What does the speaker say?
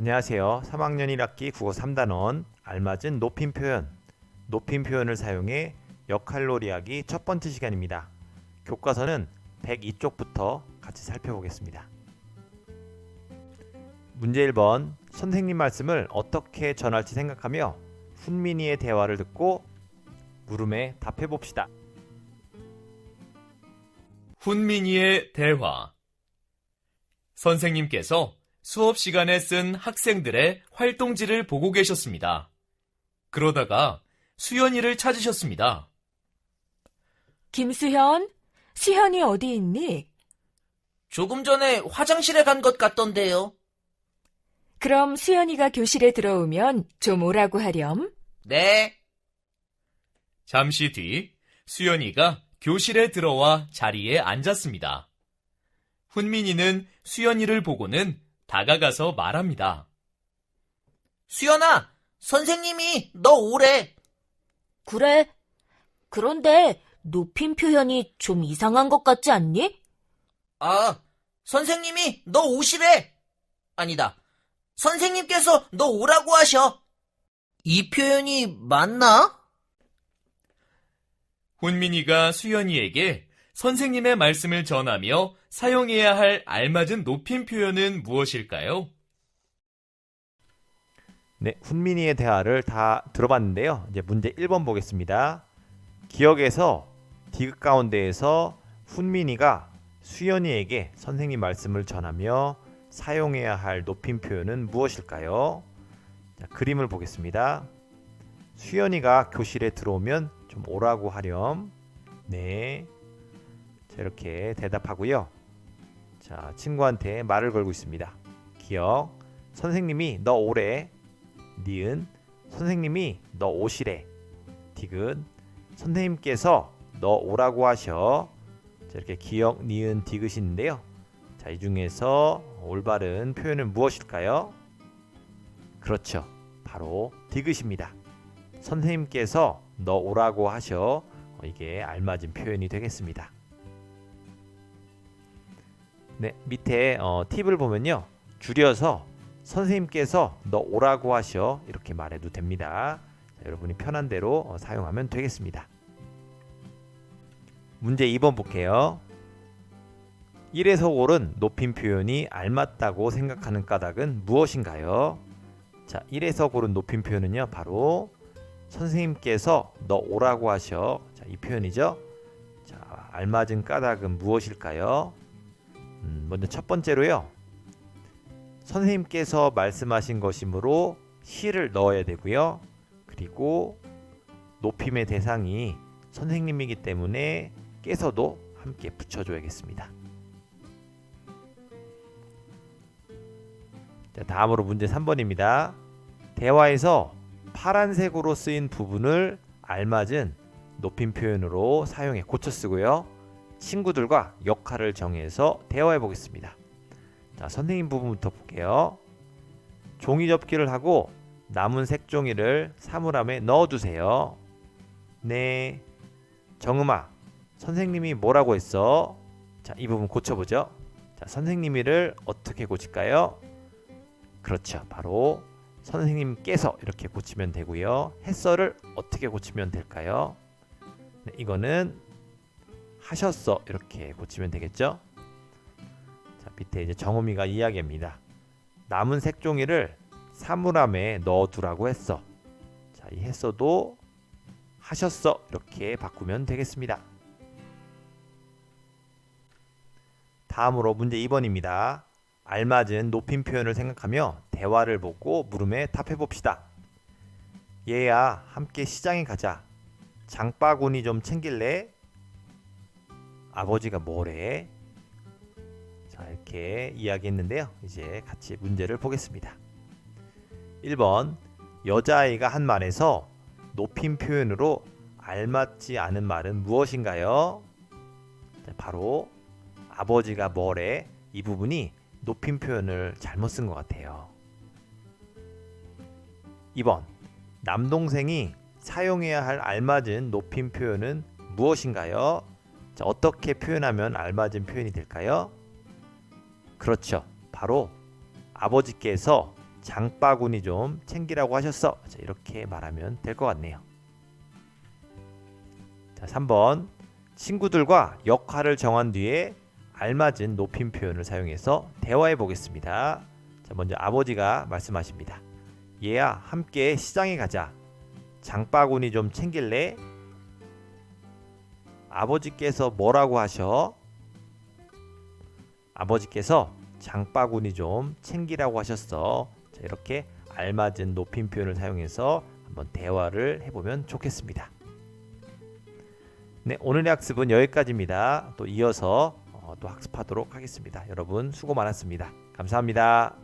안녕하세요. 3학년 1학기 국어 3단원 알맞은 높임 표현, 높임 표현을 사용해 역할놀이하기 첫 번째 시간입니다. 교과서는 102쪽부터 같이 살펴보겠습니다. 문제 1번 선생님 말씀을 어떻게 전할지 생각하며 훈민이의 대화를 듣고 물음에 답해 봅시다. 훈민이의 대화 선생님께서 수업 시간에 쓴 학생들의 활동지를 보고 계셨습니다. 그러다가 수연이를 찾으셨습니다. 김수현, 수현이 어디 있니? 조금 전에 화장실에 간 것 같던데요. 그럼 수현이가 교실에 들어오면 좀 오라고 하렴. 네. 잠시 뒤 수연이가 교실에 들어와 자리에 앉았습니다. 훈민이는 수연이를 보고는 다가가서 말합니다. 수연아, 선생님이 너 오래. 그래. 그런데 높임 표현이 좀 이상한 것 같지 않니? 아, 선생님이 너 오시래. 아니다. 선생님께서 너 오라고 하셔. 이 표현이 맞나? 훈민이가 수연이에게 선생님의 말씀을 전하며 사용해야 할 알맞은 높임 표현은 무엇일까요? 네, 훈민이의 대화를 다 들어봤는데요. 이제 문제 1번 보겠습니다. 기억에서 디귿 가운데에서 훈민이가 수연이에게 선생님 말씀을 전하며 사용해야 할 높임 표현은 무엇일까요? 자, 그림을 보겠습니다. 수연이가 교실에 들어오면 좀 오라고 하렴. 네. 자, 이렇게 대답하고요. 자, 친구한테 말을 걸고 있습니다. 기억. 선생님이 너 오래. 니은. 선생님이 너 오시래. 디귿. 선생님께서 너 오라고 하셔. 자, 이렇게 기억, 니은, 디귿이 있는데요. 자, 이 중에서 올바른 표현은 무엇일까요? 그렇죠. 바로 디귿입니다. 선생님께서 너 오라고 하셔. 어, 이게 알맞은 표현이 되겠습니다. 네, 밑에 어, 팁을 보면요. 줄여서 선생님께서 너 오라고 하셔. 이렇게 말해도 됩니다. 자, 여러분이 편한 대로 어, 사용하면 되겠습니다. 문제 2번 볼게요. 1에서 옳은 높임 표현이 알맞다고 생각하는 까닭은 무엇인가요? 자, 1에서 고른 높임 표현은요. 바로 선생님께서 너 오라고 하셔. 자, 이 표현이죠. 자, 알맞은 까닭은 무엇일까요? 음, 먼저 첫 번째로요. 선생님께서 말씀하신 것이므로 시를 넣어야 되고요. 그리고 높임의 대상이 선생님이기 때문에 깨서도 함께 붙여줘야겠습니다. 자, 다음으로 문제 3번입니다. 대화에서 파란색으로 쓰인 부분을 알맞은 높임 표현으로 사용해 고쳐 쓰고요. 친구들과 역할을 정해서 대화해 보겠습니다. 자, 선생님 부분부터 볼게요. 종이 접기를 하고 남은 색종이를 사물함에 넣어 두세요. 네. 정음아, 선생님이 뭐라고 했어? 자, 이 부분 고쳐 보죠. 자, 선생님이를 어떻게 고칠까요? 그렇죠. 바로 선생님께서 이렇게 고치면 되고요. 햇서를 어떻게 고치면 될까요? 네, 이거는 하셨어 이렇게 고치면 되겠죠? 자 밑에 이제 정우미가 이야기합니다. 남은 색종이를 사물함에 넣어두라고 했어. 자 이 했어도 하셨어 이렇게 바꾸면 되겠습니다. 다음으로 문제 2번입니다. 알맞은 높임 표현을 생각하며 대화를 보고 물음에 답해 봅시다. 얘야 함께 시장에 가자. 장바구니 좀 챙길래? 아버지가 뭐래? 자, 이렇게 이야기했는데요. 이제 같이 문제를 보겠습니다. 1번. 여자아이가 한 말에서 높임 표현으로 알맞지 않은 말은 무엇인가요? 자, 바로 아버지가 뭐래? 이 부분이 높임 표현을 잘못 쓴 것 같아요. 2번. 남동생이 사용해야 할 알맞은 높임 표현은 무엇인가요? 자, 어떻게 표현하면 알맞은 표현이 될까요? 그렇죠. 바로 아버지께서 장바구니 좀 챙기라고 하셨어. 자, 이렇게 말하면 될 것 같네요. 자, 3번. 친구들과 역할을 정한 뒤에 알맞은 높임 표현을 사용해서 대화해 보겠습니다. 자, 먼저 아버지가 말씀하십니다. 얘야, 함께 시장에 가자. 장바구니 좀 챙길래? 아버지께서 뭐라고 하셔? 아버지께서 장바구니 좀 챙기라고 하셨어. 자, 이렇게 알맞은 높임 표현을 사용해서 한번 대화를 해보면 좋겠습니다. 네, 오늘의 학습은 여기까지입니다. 또 이어서 어, 또 학습하도록 하겠습니다. 여러분 수고 많았습니다. 감사합니다.